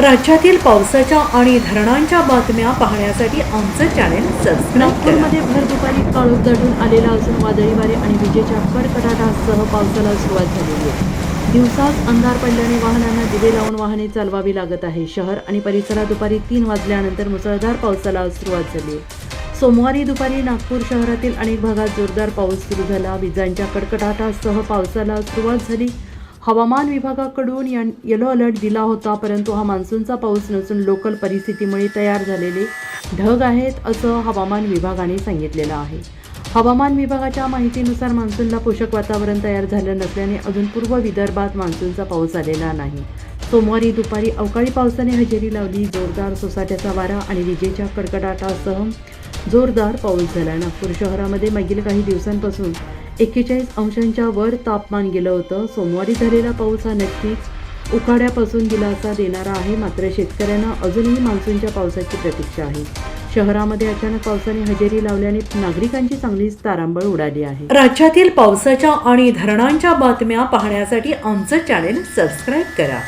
राज्यातील पावसाच्या आणि धरणांच्या बातम्या पाहण्यासाठी आमचं चॅनेल नागपूरमध्ये भर दुपारी काळोख दडून आलेला असून वादळी वारे आणि विजेच्या कडकडाटासह पावसाला सुरुवात झालेली आहे. दिवसाच अंधार पडल्याने वाहनांना दिवे लावून वाहने चालवावी लागत आहे. शहर आणि परिसरात दुपारी तीन वाजल्यानंतर मुसळधार पावसाला सुरुवात झाली सोमवारी दुपारी नागपूर शहरातील अनेक भागात जोरदार पाऊस सुरू झाला. विजांच्या कडकडाटासह पावसाला सुरुवात झाली. हवामान विभागाकडून येलो अलर्ट दिला होता परंतु हा मान्सूनचा पाऊस नसून लोकल परिस्थितीमुळे तयार झालेले ढग आहेत असं हवामान विभागाने सांगितलेलं आहे. हवामान विभागाच्या माहितीनुसार मान्सूनला पोषक वातावरण तयार झालं नसल्याने अजून पूर्व विदर्भात मान्सूनचा पाऊस आलेला नाही. सोमवारी दुपारी अवकाळी पावसाने हजेरी लावली जोरदार सोसाट्याचा वारा आणि विजेच्या कडकडाटासह जोरदार पाऊस झाला. नागपूर शहरामध्ये मागील काही दिवसांपासून एक्केचाळीस अंशांच्या वर तापमान गेलं होतं. सोमवारी झालेला पाऊस हा नक्कीच उकाड्यापासून दिलासा देणारा आहे मात्र शेतकऱ्यांना अजूनही मान्सूनच्या पावसाची प्रतीक्षा आहे. शहरामध्ये अचानक पावसाने हजेरी लावल्याने नागरिकांची चांगलीच तारांबळ उडाली आहे. राज्यातील पावसाच्या आणि धरणांच्या बातम्या पाहण्यासाठी आमचं चॅनेल सबस्क्राईब करा.